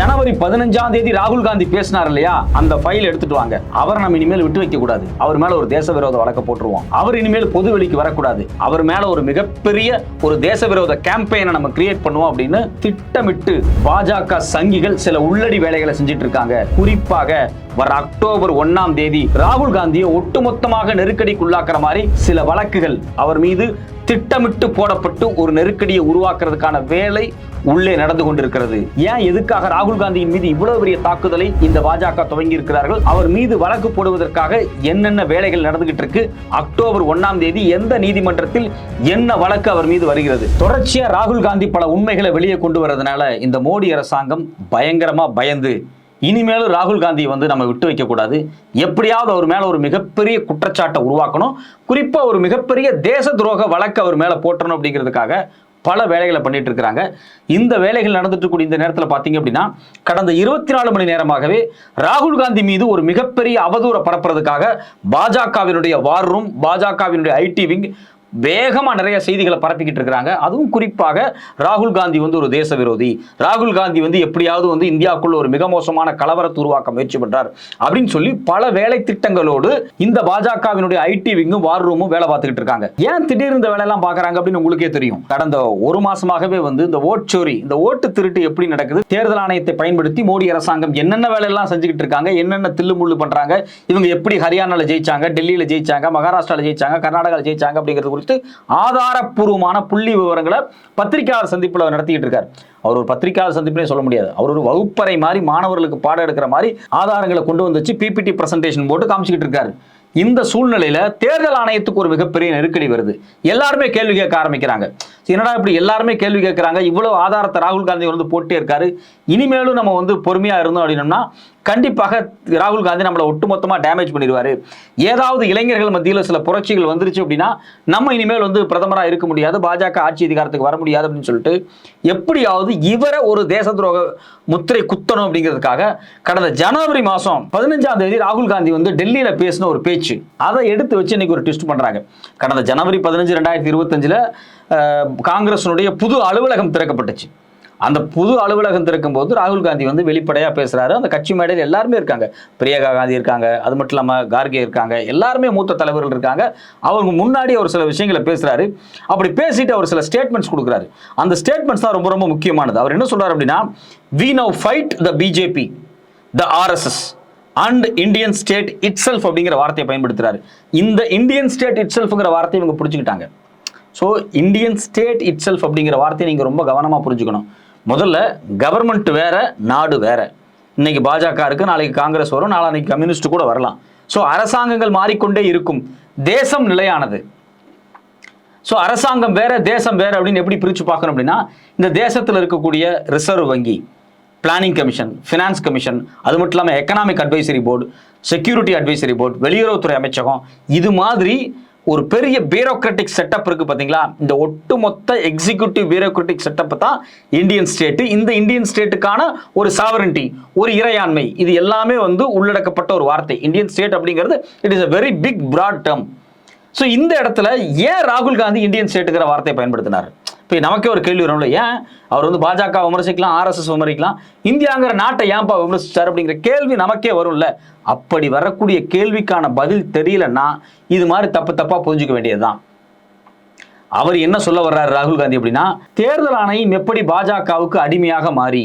ஜனவரி பதினஞ்சாம் தேதி ராகுல் காந்தி பேசினார் இல்லையா? அந்த ஃபைல் எடுத்துட்டு வாங்க. அவரை நம்ம இனிமேல் விட்டு வைக்க கூடாது. அவர் மேல ஒரு தேச விரோத வழக்க போட்டுருவோம். அவர் இனிமேல் பொது வெளிக்கு வரக்கூடாது. அவர் மேல ஒரு மிகப்பெரிய ஒரு தேச விரோத கேம்பெயினை நம்ம கிரியேட் பண்ணுவோம் அப்படின்னு திட்டமிட்டு பாஜக சங்கிகள் சில உள்ளடி வேலைகளை செஞ்சுட்டு இருக்காங்க குறிப்பாக வர அக்டோபர் ஒன்னாம் தேதி ராகுல் காந்தியை ஒட்டுமொத்தமாக நெருக்கடிக்குள்ளாக்குற மாதிரி சில வழக்குகள் அவர் மீது திட்டமிட்டு போடப்பட்டு ஒரு நெருக்கடியை உருவாக்குறதுக்கான வேலை உள்ளே நடந்து கொண்டிருக்கிறது. ஏன் எதுக்காக ராகுல் காந்தியின் மீது இவ்வளவு பெரிய தாக்குதலை இந்த பாஜக துவங்கி இருக்கிறார்கள் அவர் மீது வழக்கு போடுவதற்காக என்னென்ன வேலைகள் நடந்துகிட்டு இருக்கு? அக்டோபர் ஒன்னாம் தேதி எந்த நீதிமன்றத்தில் என்ன வழக்கு அவர் மீது வருகிறது? தொடர்ச்சியா ராகுல் காந்தி பல உண்மைகளை வெளியே கொண்டு வரதுனால இந்த மோடி அரசாங்கம் பயங்கரமா பயந்து இனிமேலும் ராகுல் காந்தியை வந்து நம்ம விட்டு வைக்கக்கூடாது. எப்படியாவது அவர் மேலே ஒரு மிகப்பெரிய குற்றச்சாட்டை உருவாக்கணும். குறிப்பாக ஒரு மிகப்பெரிய தேச துரோக வழக்கு அவர் மேலே போட்டணும் அப்படிங்கிறதுக்காக பல வேலைகளை பண்ணிட்டு இருக்கிறாங்க. இந்த வேலைகள் நடந்துட்டு கூடிய இந்த நேரத்தில் பார்த்தீங்க அப்படின்னா கடந்த இருபத்தி நாலு மணி நேரமாகவே ராகுல் காந்தி மீது ஒரு மிகப்பெரிய அவதூறை பரப்புறதுக்காக பாஜகவினுடைய வார் ரூம் பாஜகவினுடைய ஐடி விங் வேகமாக நிறைய செய்திகளை பரப்பிக்கிட்டு இருக்கிறாங்க. அதுவும் குறிப்பாக ராகுல் காந்தி வந்து ஒரு தேச விரோதி ராகுல் காந்தி வந்து எப்படியாவது வந்து இந்தியாவுக்குள்ள ஒரு மிக மோசமான கலவரத்தை உருவாக்க முயற்சி பண்றார் அப்படின்னு சொல்லி பல வேலை திட்டங்களோடு இந்த பாஜகவினுடைய ஐடி விங்கும் வார் ரூமும் வேலை பார்த்துக்கிட்டு இருக்காங்க. ஏன் திடீர்னு இந்த வேலையெல்லாம் பாக்குறாங்க அப்படின்னு உங்களுக்கே தெரியும். கடந்த ஒரு மாசமாகவே வந்து இந்த ஓட்சோரி இந்த ஓட்டு திருட்டு எப்படி நடக்குது? தேர்தல் ஆணையத்தை பயன்படுத்தி மோடி அரசாங்கம் என்னென்ன வேலையெல்லாம் செஞ்சுக்கிட்டு இருக்காங்க? என்னென்ன தில்லுமுள்ளு பண்றாங்க? இவங்க எப்படி ஹரியானால ஜெயிச்சாங்க டெல்லியில ஜெயிச்சாங்க மகாராஷ்டிரால ஜெயிச்சாங்க கர்நாடகாவில் ஜெயிச்சாங்க அப்படிங்கிறது குறித்து ஆதாரப்பூர்வமான புள்ளி விவரங்களை பத்திரிகையாளர் சந்திப்பில் அவர் நடத்திக்கிட்டு இருக்கார். அவர் ஒரு பத்திரிகையாளர் சந்திப்புனே சொல்ல முடியாது. அவர் ஒரு வகுப்பறை மாதிரி மாணவர்களுக்கு பாடம் எடுக்கிற மாதிரி ஆதாரங்களை கொண்டு வந்து வச்சு பிபிடி பிரசன்டேஷன் போட்டு காமிச்சிக்கிட்டு இருக்காரு. இந்த சூழ்நிலையில தேர்தல் ஆணையத்துக்கு ஒரு மிகப்பெரிய நெருக்கடி வருது. எல்லாருமே கேள்வி கேட்க ஆரம்பிக்கிறாங்க. என்னடா இப்படி எல்லாருமே கேள்வி கேட்கறாங்க? இவ்வளவு ஆதாரத்தை ராகுல் காந்தி வந்து போட்டே இருக்காரு. இனிமேலும் நம்ம வந்து பொறுமையா இருந்தோம் அப்படின்னம்னா கண்டிப்பாக ராகுல் காந்தி நம்மளை ஒட்டுமொத்தமா டேமேஜ் பண்ணிடுவாரு. ஏதாவது இளைஞர்கள் மத்தியில் சில புரட்சிகள் வந்துருச்சு அப்படின்னா நம்ம இனிமேல் வந்து பிரதமராக இருக்க முடியாது பாஜக ஆட்சி அதிகாரத்துக்கு வர முடியாது அப்படின்னு சொல்லிட்டு எப்படியாவது இவரை ஒரு தேச துரோக முத்திரை குத்தணும் அப்படிங்கிறதுக்காக கடந்த ஜனவரி மாதம் பதினஞ்சாம் தேதி ராகுல் காந்தி வந்து டெல்லியில் பேசின ஒரு பேச்சு. அதை எடுத்து வச்சு இன்னைக்கு ஒரு ட்விஸ்ட் பண்ணுறாங்க கடந்த ஜனவரி பதினஞ்சு ரெண்டாயிரத்தி இருபத்தஞ்சில் காங்கிரஸினுடைய புது அலுவலகம் திறக்கப்பட்டுச்சு. அந்த புது அலுவலகம் திறக்கும் போது ராகுல் காந்தி வந்து வெளிப்படையாக பேசுகிறாரு அந்த கட்சி மேடையில் எல்லாருமே இருக்காங்க. பிரியங்கா காந்தி இருக்காங்க. அது மட்டும் இல்லாமல் கார்கே இருக்காங்க. எல்லாருமே மூத்த தலைவர்கள் இருக்காங்க. அவங்க முன்னாடி அவர் சில விஷயங்களை பேசுகிறாரு அப்படி பேசிட்டு அவர் சில ஸ்டேட்மெண்ட்ஸ் கொடுக்குறாரு. அந்த ஸ்டேட்மெண்ட்ஸ் தான் ரொம்ப ரொம்ப முக்கியமானது. அவர் என்ன சொல்கிறார் அப்படின்னா we now fight the BJP the RSS and Indian state itself அப்படிங்கிற வார்த்தையை பயன்படுத்துறாரு. இந்த இந்தியன் ஸ்டேட் இட் செல்ஃப்ங்கிற வார்த்தையை இவங்க பிடிச்சிக்கிட்டாங்க so Indian state itself அப்படிங்கிற வார்த்தையை நீங்கள் ரொம்ப கவனமாக புரிஞ்சுக்கணும். முதல்ல கவர்மெண்ட் வேற நாடு வேற. இன்னைக்கு பாஜக இருக்கு நாளைக்கு காங்கிரஸ் வரும் நாளைக்கு கம்யூனிஸ்ட் கூட வரலாம். ஸோ அரசாங்கங்கள் மாறிக்கொண்டே இருக்கும். தேசம் நிலையானது. ஸோ அரசாங்கம் வேற தேசம் வேற அப்படின்னு எப்படி பிரித்து பார்க்கணும் அப்படின்னா இந்த தேசத்தில் இருக்கக்கூடிய ரிசர்வ் வங்கி பிளானிங் கமிஷன் ஃபினான்ஸ் கமிஷன் அது மட்டும் இல்லாமல் economic advisory board security advisory board வெளியுறவுத்துறை அமைச்சகம் இது மாதிரி ஒரு பெரிய பியூரோக்ராட்டிக் செட்டப் இருக்கு பாத்தீங்களா? இந்த ஒட்டுமொத்த எக்ஸிக்யூட்டிவ் பியூரோக்ராட்டிக் செட்டப் தான் இந்தியன் ஸ்டேட் இந்த இந்தியன் ஸ்டேட்டுக்கான ஒரு சாவரண்டி ஒரு இறையாண்மை இது எல்லாமே வந்து உள்ளடக்கப்பட்ட ஒரு வார்த்தை. இந்தியன் ஸ்டேட் அப்படிங்கிறது it is a very big broad term so இந்த இடத்துல ஏன் ராகுல் காந்தி இந்தியன் ஸ்டேட்டுங்கிற வார்த்தையை பயன்படுத்தினார்? இப்போ நமக்கே ஒரு கேள்வி வரும்ல ஏன்? அவர் வந்து பாஜக விமர்சிக்கலாம் ஆர்எஸ்எஸ் விமர்சிக்கலாம் இந்தியாங்கிற நாட்டை ஏன்பா விமர்சிச்சார் அப்படிங்கிற கேள்வி நமக்கே வரும்ல. அப்படி வரக்கூடிய கேள்விக்கான பதில் தெரியலன்னா இது மாதிரி தப்பு தப்பாக புரிஞ்சுக்க வேண்டியதுதான். அவர் என்ன சொல்ல வர்றாரு ராகுல் காந்தி அப்படின்னா தேர்தல் ஆணையம் எப்படி பாஜகவுக்கு அடிமையாக மாறி?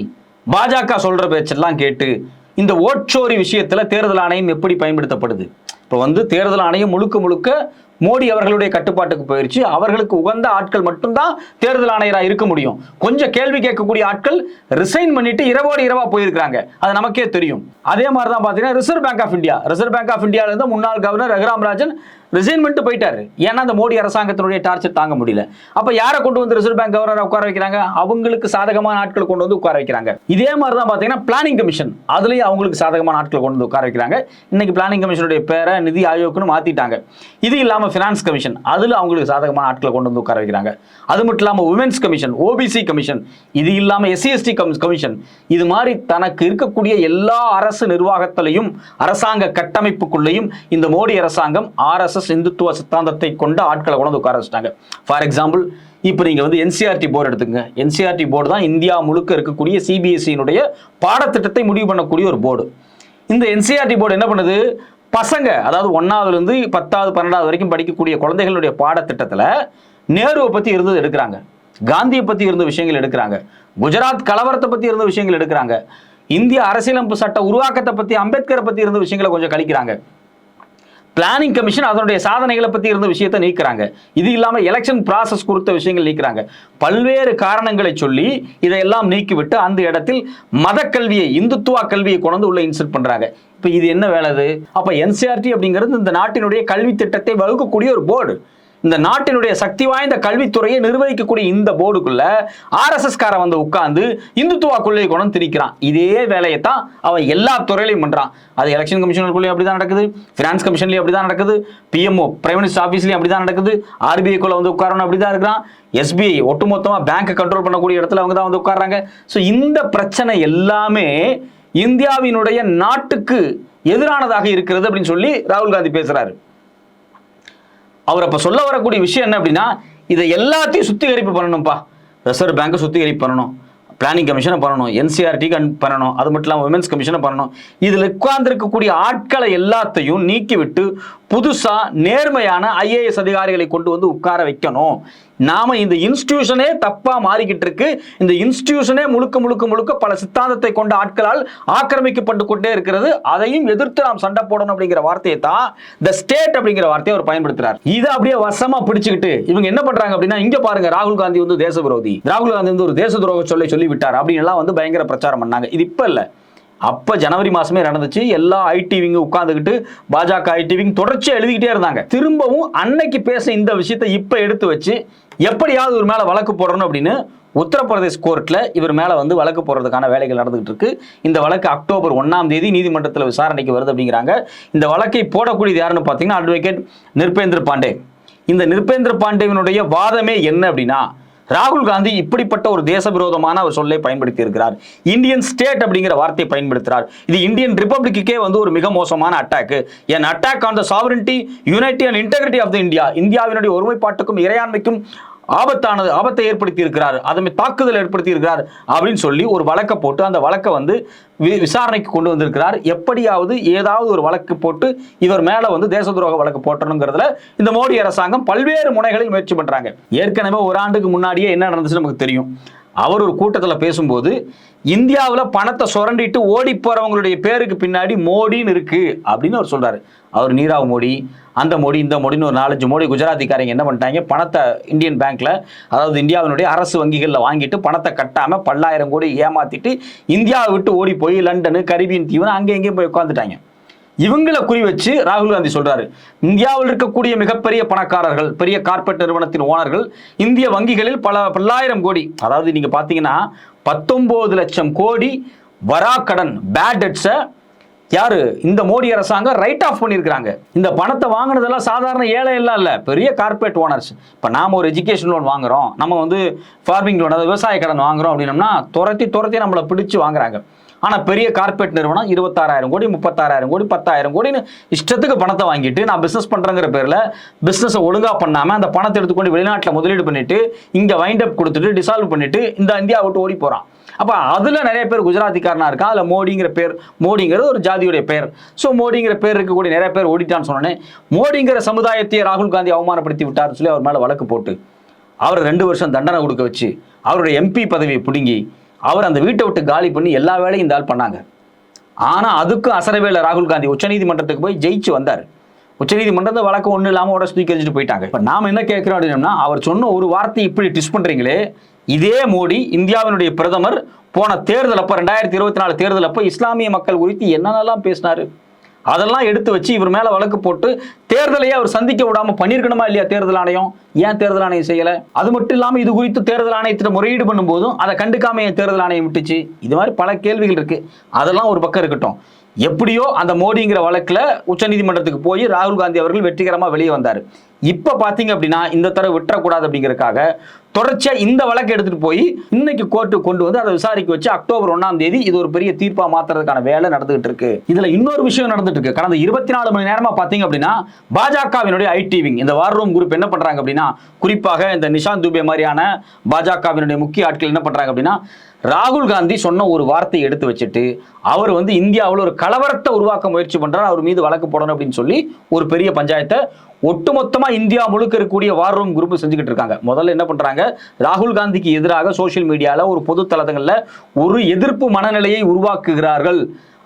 பாஜக சொல்ற பேச்செல்லாம் கேட்டு இந்த ஓட்சோரி விஷயத்துல தேர்தல் ஆணையம் எப்படி பயன்படுத்தப்படுது? இப்போ வந்து தேர்தல் ஆணையம் முழுக்க முழுக்க மோடி அவர்களுடைய கட்டுப்பாட்டுக்கு போயிருச்சு. அவர்களுக்கு உகந்த ஆட்கள் மட்டும்தான் தேர்தல் ஆணையராக இருக்க முடியும். கொஞ்சம் கேள்வி கேட்கக்கூடிய ஆட்கள் ரிசைன் பண்ணிட்டு இரவோடு இரவா போயிருக்காங்க அது நமக்கே தெரியும். அதே மாதிரி தான் பார்த்தீங்கன்னா Reserve Bank of India Reserve Bank of இந்தியால இருந்து முன்னாள் கவர்னர் ரகுராம் ராஜன் ரிசைன் பண்ணிட்டு போயிட்டாரு. ஏன்னா அந்த மோடி அரசாங்கத்தினுடைய டார்ச்சர் தாங்க முடியல. அப்ப யாரை கொண்டு வந்து ரிசர்வ் பேங்க் கவர்னரை உட்கார வைக்கிறாங்க? அவங்களுக்கு சாதகமான ஆட்களை கொண்டு வந்து உட்கார வைக்கிறாங்க. இதே மாதிரி தான் பார்த்தீங்கன்னா பிளானிங் கமிஷன் அதுலயும் அவங்களுக்கு சாதகமான ஆட்கள் கொண்டு வந்து உட்கார வைக்கிறாங்க. இன்னைக்கு பிளானிங் கமிஷனுடைய பேரை நிதி ஆயோக்குன்னு மாத்திட்டாங்க. இது இல்லாம ஃபினான்ஸ் கமிஷன் அதில் அவங்களுக்கு சாதகமான ஆட்களை கொண்டு வந்து உட்கார வைக்கிறாங்க. அது மட்டும் இல்லாமல் உமன்ஸ் கமிஷன் ஓபிசி கமிஷன் இது இல்லாமல் எஸ்சிஎஸ்டி கமிஷன் இது மாதிரி தனக்கு இருக்கக்கூடிய எல்லா அரசு நிர்வாகத்திலையும் அரசாங்க கட்டமைப்புக்குள்ளேயும் இந்த மோடி அரசாங்கம் ஆர்எஸ்எஸ் இந்துத்துவ சித்தாந்தத்தை கொண்ட ஆட்களை கொண்டு வந்து உட்கார வச்சிட்டாங்க. ஃபார் எக்ஸாம்பிள் இப்போ நீங்கள் வந்து என்சிஆர்டி போர்டு எடுத்துக்கங்க. என்சிஆர்டி போர்டு தான் இந்தியா முழுக்க இருக்கக்கூடிய சிபிஎஸ்சியினுடைய பாடத்திட்டத்தை முடிவு பண்ணக்கூடிய ஒரு போர்டு இந்த என்சிஆர்டி போர்டு என்ன பண்ணுது? பசங்க அதாவது ஒன்றாவதுலேருந்து பத்தாவது பன்னெண்டாவது வரைக்கும் படிக்கக்கூடிய குழந்தைகளுடைய பாடத்திட்டத்தில் நேருவை பற்றி இருந்தது எடுக்கிறாங்க. காந்தியை பற்றி இருந்த விஷயங்கள் எடுக்கிறாங்க. குஜராத் கலவரத்தை பற்றி இருந்த விஷயங்கள் எடுக்கிறாங்க. இந்திய அரசியலமைப்பு சட்ட உருவாக்கத்தை பற்றி அம்பேத்கரை பற்றி இருந்த விஷயங்களை கொஞ்சம் கழிக்கிறாங்க. பிளானிங் கமிஷன் அதனுடைய சாதனைகளை பற்றி இருந்த விஷயத்தை நீக்கிறாங்க. இது இல்லாமல் எலெக்ஷன் ப்ராசஸ் குறித்த விஷயங்கள் நீக்கிறாங்க. பல்வேறு காரணங்களை சொல்லி இதையெல்லாம் நீக்கிவிட்டு அந்த இடத்தில் மத கல்வியை இந்துத்துவா கல்வியை கொண்டு உள்ள இன்சர்ட் பண்ணுறாங்க இப்போ இது என்ன வேலை அது? அப்போ என்சிஆர்டி அப்படிங்கிறது இந்த நாட்டினுடைய கல்வி திட்டத்தை வகுக்கக்கூடிய ஒரு போர்டு இந்த நாட்டினுடைய சக்தி வாய்ந்த கல்வித்துறையை நிர்வகிக்கக்கூடிய இந்த போர்டுக்குள்ள ஆர்எஸ்எஸ் காரன் வந்து உட்கார்ந்து இந்துத்துவா கொள்ளை குணம் திரிக்கிறான் திணிக்கிறான். இதே வேலையை தான் அவன் எல்லா துறையிலையும் பண்றான். அது எலெக்ஷன் கமிஷனுக்குள்ளேயும் அப்படி தான் நடக்குது. ஃபினான்ஸ் கமிஷன்லயும் அப்படி தான் நடக்குது பிஎம்ஓ பிரைம் மினிஸ்டர் ஆஃபீஸ்லயும் அப்படி தான் நடக்குது. ஆர்பிஐ குள்ள வந்து உட்காரணும் அப்படி தான் இருக்கிறான் எஸ்பிஐ ஒட்டுமொத்தமா பேங்க் கண்ட்ரோல் பண்ணக்கூடிய இடத்துல அவங்க தான் வந்து உட்கார்றாங்க. ஸோ இந்த பிரச்சனை எல்லாமே இந்தியாவினுடைய நாட்டுக்கு எதிரானதாக இருக்கிறது அப்படின்னு சொல்லி ராகுல் காந்தி பேசுறாரு. அவர் அப்போ சொல்ல வரக்கூடிய விஷயம் என்ன அப்படின்னா இதை எல்லாத்தையும் சுத்திகரிப்பு பண்ணணும்ப்பா. ரிசர்வ் பேங்கை சுத்திகரிப்பு பண்ணணும். பிளானிங் கமிஷனை பண்ணணும். என்சிஆர்டி கண் பண்ணணும். அது மட்டும் இல்லாமல் உமன்ஸ் கமிஷனை பண்ணணும். இதில் உட்கார்ந்துருக்கக்கூடிய ஆட்களை எல்லாத்தையும் நீக்கிவிட்டு புதுசாக நேர்மையான ஐஏஎஸ் அதிகாரிகளை கொண்டு வந்து உட்கார வைக்கணும். நாம இந்த இன்ஸ்டிடியூஷனே தப்பா மாறிக்கிட்டு இருக்கு இந்த இன்ஸ்டிடியூஷனே முழுக்க முழுக்க முழுக்க பல சித்தாந்தத்தை கொண்ட ஆட்களால் ஆக்கிரமிக்கப்பட்டு கொண்டே இருக்கிறது. அதையும் எதிர்த்து நாம் சண்டை போடணும் அப்படிங்கிற வார்த்தையை தான் த ஸ்டேட் அப்படிங்கிற வார்த்தையை அவர் பயன்படுத்துறாரு. இதை அப்படியே வசமா பிடிச்சுக்கிட்டு இவங்க என்ன பண்றாங்க அப்படின்னா இங்க பாருங்க ராகுல் காந்தி வந்து தேச விரோதி ராகுல் காந்தி வந்து ஒரு தேச துரோக சொல்லை சொல்லி விட்டார் அப்படின்னு எல்லாம் வந்து பயங்கர பிரச்சாரம் பண்ணாங்க. இது இப்ப இல்ல. அப்போ ஜனவரி மாசமே நடந்துச்சு. எல்லா ஐடிவிங்க உட்காந்துக்கிட்டு பாஜக ஐடிவிங் தொடர்ச்சியாக எழுதிக்கிட்டே இருந்தாங்க. திரும்பவும் அன்னைக்கு பேச இந்த விஷயத்தை இப்போ எடுத்து வச்சு எப்படியாவது ஒரு மேலே வழக்கு போடணும் அப்படின்னு உத்தரப்பிரதேஷ் கோர்ட்டில் இவர் மேலே வந்து வழக்கு போடுறதுக்கான வேலைகள் நடந்துகிட்டு இருக்கு. இந்த வழக்கு அக்டோபர் ஒன்றாம் தேதி நீதிமன்றத்தில் விசாரணைக்கு வருது அப்படிங்கிறாங்க. இந்த வழக்கை போடக்கூடியது யாருன்னு பார்த்தீங்கன்னா அட்வொகேட் நிர்பேந்திர பாண்டே. இந்த நிர்பேந்திர பாண்டேவினுடைய வாதமே என்ன அப்படின்னா ராகுல் காந்தி இப்படிப்பட்ட ஒரு தேச விரோதமான ஒரு சொல்லை பயன்படுத்தி இருக்கிறார் இந்தியன் ஸ்டேட் அப்படிங்கிற வார்த்தையை பயன்படுத்துறார். இது இந்தியன் ரிப்பப்ளிக்கே வந்து ஒரு மிக மோசமான attack an attack on the sovereignty unity and integrity of the India இந்தியாவினுடைய ஒருமைப்பாட்டுக்கும் இறையாண்மைக்கும் ஆபத்தானது ஆபத்தை ஏற்படுத்தி இருக்கிறார் அதை தாக்குதல் ஏற்படுத்தி இருக்கிறார் அப்படின்னு சொல்லி ஒரு வழக்கை போட்டு அந்த வழக்கை வந்து வி- விசாரணைக்கு கொண்டு வந்திருக்கிறார். எப்படியாவது ஏதாவது ஒரு வழக்கு போட்டு இவர் மேல வந்து தேச துரோக வழக்கு போட்டணுங்கிறதுல இந்த மோடி அரசாங்கம் பல்வேறு முனைகளில் முயற்சி பண்றாங்க. ஏற்கனவே ஒரு ஆண்டுக்கு முன்னாடியே என்ன நடந்துச்சு நமக்கு தெரியும். அவர் ஒரு கூட்டத்தில் பேசும்போது இந்தியாவில் பணத்தை சுரண்டிட்டு ஓடி போறவங்களுடைய பேருக்கு பின்னாடி மோடின்னு இருக்கு அப்படின்னு அவர் சொல்றாரு. அவர் நீராவ் மோடி அந்த மோடி இந்த மோடின்னு ஒரு நாலஞ்சு மோடி குஜராத்திக்காரங்க என்ன பண்ணிட்டாங்க? பணத்தை இந்தியன் பேங்க்ல அதாவது இந்தியாவினுடைய அரசு வங்கிகளில் வாங்கிட்டு பணத்தை கட்டாம பல்லாயிரம் கோடி ஏமாத்திட்டு இந்தியாவை விட்டு ஓடி போய் லண்டனு கரிபியன் தீவுன்னு அங்கே எங்கேயும் போய் உட்காந்துட்டாங்க இவங்களை குறி வச்சு ராகுல் காந்தி சொல்றாரு இந்தியாவில் இருக்கக்கூடிய மிகப்பெரிய பணக்காரர்கள் பெரிய கார்பரேட் நிறுவனத்தின் ஓனர்கள் இந்திய வங்கிகளில் பல பல்லாயிரம் கோடி அதாவது நீங்க பாத்தீங்கன்னா பத்தொன்பது லட்சம் கோடி வராக்கடன் பேட் டெட்ஸை யாரு? இந்த மோடி அரசாங்கம் ரைட் ஆஃப் பண்ணியிருக்கிறாங்க இந்த பணத்தை வாங்கினதெல்லாம் சாதாரண ஏழை எல்லாம் இல்லை. பெரிய கார்பரேட் ஓனர்ஸ் இப்போ நாம ஒரு எஜுகேஷன் லோன் வாங்குறோம். நம்ம வந்து ஃபார்மிங் லோன் அதாவது விவசாய கடன் வாங்குறோம் அப்படின்னம்னா துரத்தி துரத்தி நம்மளை பிடிச்சு வாங்குறாங்க. ஆனால் பெரிய கார்பரேட் நிறுவனம் இருபத்தாறாயிரம் கோடி முப்பத்தாறாயிரம் கோடி பத்தாயிரம் கோடின்னு இஷ்டத்துக்கு பணத்தை வாங்கிட்டு நான் பிஸ்னஸ் பண்ணுறங்கிற பேரில் பிஸ்னஸை ஒழுங்காக பண்ணாமல் அந்த பணத்தை எடுத்துக்கொண்டு வெளிநாட்டில் முதலீடு பண்ணிட்டு இங்கே வைண்ட் அப் கொடுத்துட்டு டிசால்வ் பண்ணிட்டு இந்த இந்தியா விட்டு ஓடி போகிறான் அப்போ அதில் நிறைய பேர் குஜராத்திக்காரனாக இருக்கான். அதில் மோடிங்கிற பேர் மோடிங்கிறது ஒரு ஜாதியுடைய பேர். ஸோ மோடிங்கிற பேர் இருக்கக்கூடிய நிறைய பேர் ஓடிட்டான்னு சொன்னோன்னே மோடிங்கிற சமுதாயத்தை ராகுல் காந்தி அவமானப்படுத்தி விட்டார்னு சொல்லி அவர் மேலே வழக்கு போட்டு அவரை ரெண்டு வருஷம் தண்டனை கொடுக்க வச்சு அவருடைய எம்பி பதவியை பிடுங்கி அவர் அந்த வீட்டை விட்டு காலி பண்ணி எல்லா வேலையும் இந்த ஆள் பண்ணாங்க. ஆனால் அதுக்கும் அசரவேல ராகுல் காந்தி. உச்சநீதிமன்றத்துக்கு போய் ஜெயிச்சு வந்தார். உச்சநீதிமன்றத்தை வழக்கு ஒன்றும் இல்லாமல் உடச்சு தூக்கி எறிஞ்சிட்டு போயிட்டாங்க. இப்போ நாம என்ன கேட்குறோம் அப்படின்னா அவர் சொன்ன ஒரு வார்த்தை இப்படி டிஸ் பண்ணுறீங்களே இதே மோடி இந்தியாவினுடைய பிரதமர் போன தேர்தல் அப்போ ரெண்டாயிரத்தி இருபத்தி நாலு தேர்தல் அப்போ இஸ்லாமிய மக்கள் குறித்து என்னென்னலாம் பேசினாரு? அதெல்லாம் எடுத்து வச்சு இவர் மேலே வழக்கு போட்டு தேர்தலையே அவர் சந்திக்க விடாமல் பண்ணியிருக்கணுமா இல்லையா தேர்தல் ஆணையம்? ஏன் தேர்தல் ஆணையம் செய்யலை? அது மட்டும் இல்லாமல் இது குறித்து தேர்தல் ஆணையத்தில் முறையீடு பண்ணும்போதும் அதை கண்டுக்காம ஏன் தேர்தல் ஆணையம் விட்டுச்சு? இது மாதிரி பல கேள்விகள் இருக்குது அதெல்லாம் ஒரு பக்கம் இருக்கட்டும். எப்படியோ அந்த மோடிங்கிற வழக்கில் உச்சநீதிமன்றத்துக்கு போய் ராகுல் காந்தி அவர்கள் வெற்றிகரமாக வெளியே வந்தார். இப்போ பார்த்தீங்க அப்படின்னா இந்த தடவை விட்டுறக்கூடாது அப்படிங்கிறதுக்காக தொடர்ச்சியாக இந்த வழக்கை எடுத்துகிட்டு போய் இன்னைக்கு கோர்ட்டு கொண்டு வந்து அதை விசாரிக்க வச்சு அக்டோபர் ஒன்றாம் தேதி இது ஒரு பெரிய தீர்ப்பாக மாற்றுறதுக்கான வேலை நடந்துகிட்டு இருக்கு. இதில் இன்னொரு விஷயம் நடந்துட்டு இருக்கு. கடந்த இருபத்தி நாலு மணி நேரமாக பார்த்தீங்க அப்படின்னா பாஜகவினுடைய ஐடிவிங் இந்த வார் ரூம் குரூப் என்ன பண்ணுறாங்க அப்படின்னா குறிப்பாக இந்த நிஷாந்த் துபே மாதிரியான பாஜகவினுடைய முக்கிய ஆட்கள் என்ன பண்ணுறாங்க அப்படின்னா ராகுல் காந்தி சொன்ன ஒரு வார்த்தையை எடுத்து வச்சுட்டு அவர் வந்து இந்தியாவில் ஒரு கலவரத்தை உருவாக்க முயற்சி பண்றார். அவர் மீது வழக்கு போடணும் அப்படின்னு சொல்லி ஒரு பெரிய பஞ்சாயத்தை ஒட்டுமொத்தமா இந்தியா முழுக்க இருக்கக்கூடிய வார் ரூம் குரூப் செஞ்சுக்கிட்டு இருக்காங்க. முதல்ல என்ன பண்றாங்க? ராகுல் காந்திக்கு எதிராக சோஷியல் மீடியால ஒரு பொது தளங்கள்ல ஒரு எதிர்ப்பு மனநிலையை உருவாக்குகிறார்கள்.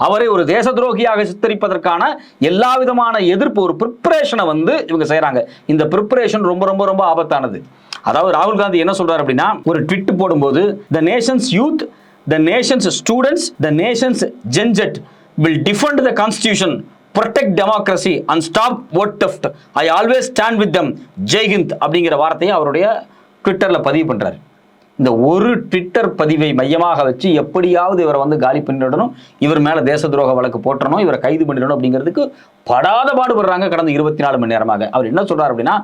அவரை ஒரு தேச துரோகியாக சித்தரிப்பதற்கான எல்லா விதமான எதிர்ப்பு ஒரு ப்ரிப்பரேஷனை வந்து இவங்க செய்கிறாங்க இந்த ப்ரிப்பரேஷன் ரொம்ப ரொம்ப ரொம்ப ஆபத்தானது. அதாவது ராகுல் காந்தி என்ன சொல்றாரு அப்படின்னா ஒரு ட்விட் போடும்போது the nation's youth the nation's students the nation's Gen Z will defend the constitution protect democracy and stop vote theft I always stand with them Jai Hind அப்படிங்கிற வார்த்தையை அவருடைய ட்விட்டரில் பதிவு பண்ணுறாரு இந்த ஒரு ட்விட்டர் பதிவை மையமாக வச்சு எப்படியாவது இவரை வந்து காலி பண்ணிடணும் இவர் மேலே தேச துரோக வழக்கு போட்டணும் இவரை கைது பண்ணிடணும் அப்படிங்கிறதுக்கு படாத பாடுபடுறாங்க கடந்த இருபத்தி நாலு மணி நேரமாக. அவர் என்ன சொல்கிறார் அப்படின்னா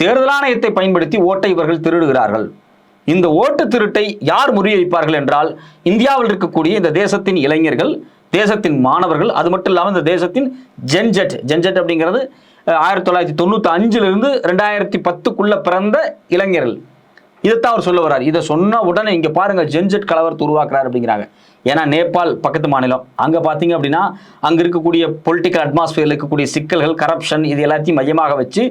தேர்தல் ஆணையத்தை பயன்படுத்தி ஓட்டை இவர்கள் திருடுகிறார்கள். இந்த ஓட்டு திருட்டை யார் முறியடிப்பார்கள் என்றால் இந்தியாவில் இருக்கக்கூடிய இந்த தேசத்தின் இளைஞர்கள் தேசத்தின் மாணவர்கள் அது மட்டும் இல்லாமல் இந்த தேசத்தின் ஜென்ஜெட் ஜென்ஜெட் அப்படிங்கிறது ஆயிரத்தி தொள்ளாயிரத்தி தொண்ணூற்றி அஞ்சிலிருந்து ரெண்டாயிரத்தி பத்துக்குள்ள பிறந்த இளைஞர்கள். இதைத்தான் அவர் சொல்ல வர்றார். இதை சொன்ன உடனே இங்கே பாருங்கள் ஜென்ஜெட் கலவரத்தை உருவாக்குறாரு அப்படிங்கிறாங்க. ஏன்னா நேபாள் பக்கத்து மாநிலம். அங்க பாத்தீங்க அப்படின்னா அங்க இருக்கக்கூடிய பொலிட்டிக்கல் அட்மாஸ்பியர்ல இருக்கக்கூடிய சிக்கல்கள் கரப்ஷன் இது எல்லாத்தையும் மையமாக வச்சு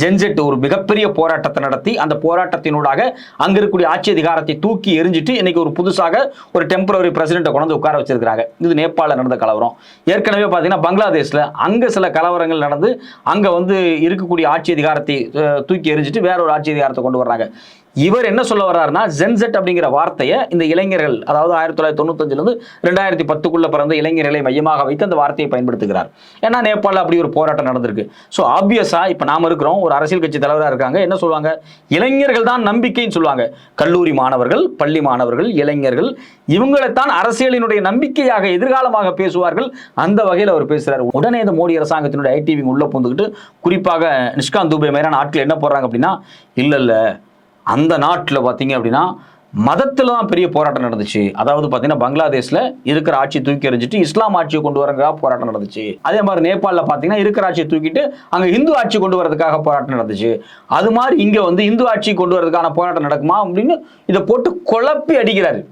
ஜென்ஜெட் ஒரு மிகப்பெரிய போராட்டத்தை நடத்தி அந்த போராட்டத்தினூடாக அங்க இருக்கக்கூடிய ஆட்சி அதிகாரத்தை தூக்கி எரிஞ்சிட்டு இன்னைக்கு ஒரு புதுசாக ஒரு டெம்பரரி பிரசிடென்ட்டை கொண்டு வந்து உட்கார வச்சிருக்காங்க இது நேபாளில் நடந்த கலவரம். ஏற்கனவே பார்த்தீங்கன்னா பங்களாதேஷ்ல அங்க சில கலவரங்கள் நடந்து அங்க வந்து இருக்கக்கூடிய ஆட்சி அதிகாரத்தை தூக்கி எரிஞ்சிட்டு வேற ஒரு ஆட்சி அதிகாரத்தை கொண்டு வர்றாங்க. இவர் என்ன சொல்ல வர்றாருன்னா ஜென்செட் அப்படிங்கிற வார்த்தையை இந்த இளைஞர்கள் அதாவது ஆயிரத்தி தொள்ளாயிரத்தி தொண்ணூத்தஞ்சிலிருந்து ரெண்டாயிரத்தி பத்துக்குள்ள பிறந்த இளைஞர்களை மையமாக வைத்து அந்த வார்த்தையை பயன்படுத்துகிறார். ஏன்னா நேபாளில் அப்படி ஒரு போராட்டம் நடந்திருக்கு. ஸோ ஆப்வியஸா இப்போ நாம இருக்கிறோம் ஒரு அரசியல் கட்சி தலைவராக இருக்காங்க என்ன சொல்லுவாங்க? இளைஞர்கள் தான் நம்பிக்கைன்னு சொல்லுவாங்க. கல்லூரி மாணவர்கள் பள்ளி மாணவர்கள் இளைஞர்கள் இவங்களைத்தான் அரசியலினுடைய நம்பிக்கையாக எதிர்காலமாக பேசுவார்கள். அந்த வகையில் அவர் பேசுகிறார் உடனே இந்த மோடி அரசாங்கத்தினுடைய ஐடிவி உள்ளே புந்துக்கிட்டு குறிப்பாக நிஷ்காந்த் தூபே மாதிரியான ஆட்கள் என்ன போடுறாங்க அப்படின்னா இல்லை இல்லை அந்த நாட்டில் பார்த்தீங்க அப்படின்னா மதத்தில் தான் பெரிய போராட்டம் நடந்துச்சு. அதாவது பார்த்தீங்கன்னா பங்களாதேஷில் இருக்கிற ஆட்சி தூக்கி எறிஞ்சிட்டு இஸ்லாம் ஆட்சியை கொண்டு வரதுக்காக போராட்டம் நடந்துச்சு. அதே மாதிரி நேபாளில் பார்த்தீங்கன்னா இருக்கிற ஆட்சியை தூக்கிட்டு அங்கே இந்து ஆட்சி கொண்டு வரதுக்காக போராட்டம் நடந்துச்சு. அது மாதிரி இங்கே வந்து இந்து ஆட்சி கொண்டு வரதுக்கான போராட்டம் நடக்குமா அப்படின்னு இதை போட்டு குழப்பி அடிக்கிறாரு.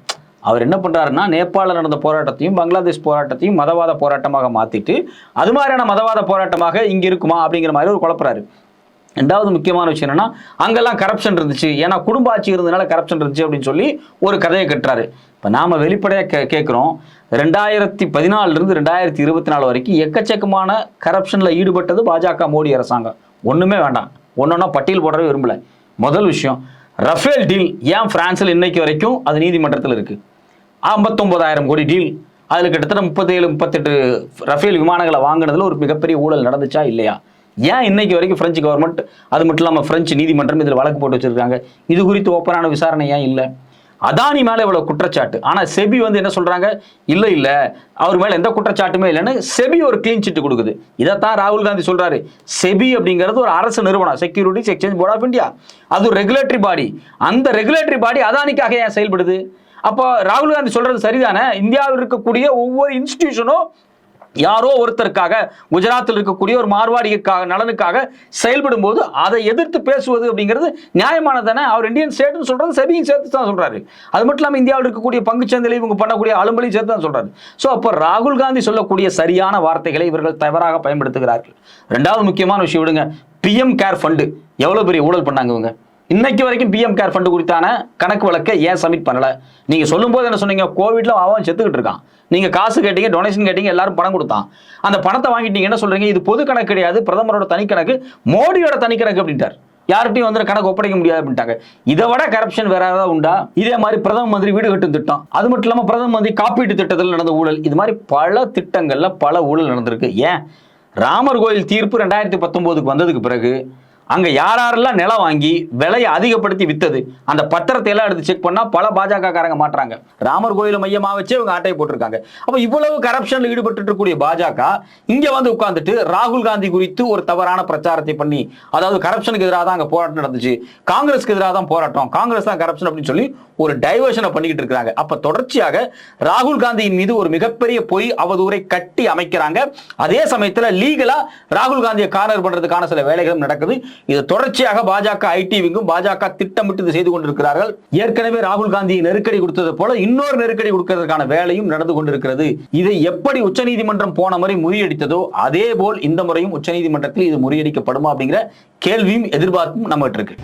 அவர் என்ன பண்ணுறாருன்னா நேபாளில் நடந்த போராட்டத்தையும் பங்களாதேஷ் போராட்டத்தையும் மதவாத போராட்டமாக மாற்றிட்டு அது மாதிரியான மதவாத போராட்டமாக இங்கே இருக்குமா அப்படிங்கிற மாதிரி ஒரு குழப்பறாரு. ரெண்டாவது முக்கியமான விஷயம் என்னன்னா அங்கெல்லாம் கரப்ஷன் இருந்துச்சு. ஏன்னா குடும்ப ஆட்சி இருந்ததுனால கரப்ஷன் இருந்துச்சு அப்படின்னு சொல்லி ஒரு கதையை கட்டுறாரு. இப்போ நாம வெளிப்படையாக கே கேட்குறோம். ரெண்டாயிரத்தி பதினாலிருந்து ரெண்டாயிரத்தி இருபத்தி நாலு வரைக்கும் எக்கச்சக்கமான கரப்ஷனில் ஈடுபட்டது பாஜக மோடி அரசாங்கம். ஒன்றுமே வேண்டாம். ஒன்றொன்னா பட்டியல் போடவே விரும்பலை. முதல் விஷயம் ரஃபேல் டீல் ஏன் ஃப்ரான்ஸில் இன்னைக்கு வரைக்கும் அது நீதிமன்றத்தில் இருக்குது ஐம்பத்தொம்பதாயிரம் கோடி டீல். அதில் கிட்டத்தட்ட முப்பத்தேழு முப்பத்தெட்டு ரஃபேல் விமானங்களை வாங்கினதில் ஒரு மிகப்பெரிய ஊழல் நடந்துச்சா இல்லையா? ஏன் இன்னைக்கு வரைக்கும் பிரெஞ்சு கவர்மெண்ட் அது மட்டும் இல்லாமல் பிரெஞ்சு நீதிமன்றம் இதில் வழக்கு போட்டு வச்சிருக்காங்க? இது குறித்து ஓப்பனான விசாரணை ஏன் இல்லை? அதானி மேலே இவ்வளோ குற்றச்சாட்டு. ஆனால் செபி வந்து என்ன சொல்கிறாங்க இல்லை இல்லை. அவர் மேலே எந்த குற்றச்சாட்டுமே இல்லைன்னு செபி ஒரு க்ளீன் சிட்டு கொடுக்குது. இதைத்தான் ராகுல் காந்தி சொல்கிறாரு செபி அப்படிங்கிறது ஒரு அரசு நிறுவனம். Securities Exchange Board of India அது ஒரு ரெகுலேட்டரி பாடி அந்த ரெகுலேட்டரி பாடி அதானிக்காக ஏன் செயல்படுது? அப்போ ராகுல் காந்தி சொல்றது சரிதானே? இந்தியாவில் இருக்கக்கூடிய ஒவ்வொரு இன்ஸ்டிடியூஷனும் யாரோ ஒருத்தருக்காக குஜராத்தில் இருக்கக்கூடிய ஒரு மார்வாடிக்காக நலனுக்காக செயல்படும் போது அதை எதிர்த்து பேசுவது அப்படிங்கிறது நியாயமானதானே அவர் இந்தியன் ஸ்டேட்னு சொல்றது செபியும் சேர்த்து தான் சொல்றாரு. அது மட்டும் இல்லாமல் இந்தியாவில் இருக்கக்கூடிய பங்கு சந்தையில் இவங்க பண்ணக்கூடிய அலும்பலையும் சேர்த்து தான் சொல்றாரு. ஸோ அப்போ ராகுல் காந்தி சொல்லக்கூடிய சரியான வார்த்தைகளை இவர்கள் தவறாக பயன்படுத்துகிறார்கள். ரெண்டாவது முக்கியமான விஷயம் விடுங்க. பிஎம் கேர் ஃபண்டு எவ்வளோ பெரிய ஊழல் பண்ணாங்க இவங்க? இன்னைக்கு வரைக்கும் பிஎம் கேர் ஃபண்டு குறித்தான கணக்கு வழக்கை ஏன் சப்மிட் பண்ணல? நீங்க சொல்லும்போது என்ன சொன்னீங்க? கோவிட்ல அவன் செத்துக்கிட்டு இருக்கான். நீங்க காசு கேட்டீங்க டொனேஷன் கேட்டீங்க எல்லாரும் பணம் கொடுத்தான். அந்த பணத்தை வாங்கிட்டீங்க என்ன சொல்றீங்க? இது பொது கணக்கு கிடையாது பிரதமரோட தனி கணக்கு மோடியோட தனி கணக்கு அப்படின்ட்டார். யார்கிட்டையும் வந்து கணக்கு ஒப்படைக்க முடியாது அப்படின்ட்டாங்க. இதை விட கரப்ஷன் வேற ஏதாவது உண்டா? இதே மாதிரி பிரதம மந்திரி வீடு கட்டும் திட்டம். அது மட்டும் இல்லாமல் பிரதம மந்திரி காப்பீட்டு திட்டத்தில் நடந்த ஊழல். இது மாதிரி பல திட்டங்களில் பல ஊழல் நடந்திருக்கு. ஏன்? ராமர் கோயில் தீர்ப்பு ரெண்டாயிரத்தி பத்தொன்பதுக்கு வந்ததுக்கு பிறகு அங்க யார் யாரெல்லாம் நிலம் வாங்கி விலையை அதிகப்படுத்தி வித்தது அந்த பத்திரத்தை எல்லாம் எடுத்து செக் பண்ணா பல பாஜக காரங்க மாட்டுறாங்க. ராமர் கோயிலை மையமா வச்சு இவங்க ஆட்டையை போட்டிருக்காங்க. அப்ப இவ்வளவு கரப்ஷன்ல ஈடுபட்டு இருக்கக்கூடிய பாஜக இங்க வந்து உட்கார்ந்துட்டு ராகுல் காந்தி குறித்து ஒரு தவறான பிரச்சாரத்தை பண்ணி அதாவது கரப்ஷனுக்கு எதிராக தான் அங்க போராட்டம் நடந்துச்சு. காங்கிரஸ்க்கு எதிராக தான் போராட்டம். காங்கிரஸ் தான் கரப்ஷன் அப்படின்னு சொல்லி ஒரு டைவர்ஷனை பண்ணிக்கிட்டு இருக்காங்க அப்ப தொடர்ச்சியாக ராகுல் காந்தியின் மீது ஒரு மிகப்பெரிய பொய் அவதூரை கட்டி அமைக்கிறாங்க. அதே சமயத்துல லீகலா ராகுல் காந்தியை கார்னர் பண்றதுக்கான சில வேலைகளும் நடக்குது. இது தொடர்ச்சியாக பாஜக ஐடி விங்கும் பாஜக திட்டமிட்டு இது செய்து கொண்டிருக்கிறார்கள். ஏற்கனவே ராகுல் காந்தி நெருக்கடி கொடுத்தது போல இன்னொரு நெருக்கடி கொடுக்கிறதுக்கான வேலையும் நடந்து கொண்டிருக்கிறது. இதை எப்படி உச்சநீதிமன்றம் போன முறை முறியடித்ததோ அதே போல் இந்த முறையும் உச்சநீதிமன்றத்தில் இது முறியடிக்கப்படுமா அப்படிங்கிற கேள்வியும் எதிர்பார்ப்பும் நம்மகிட்ட இருக்கு.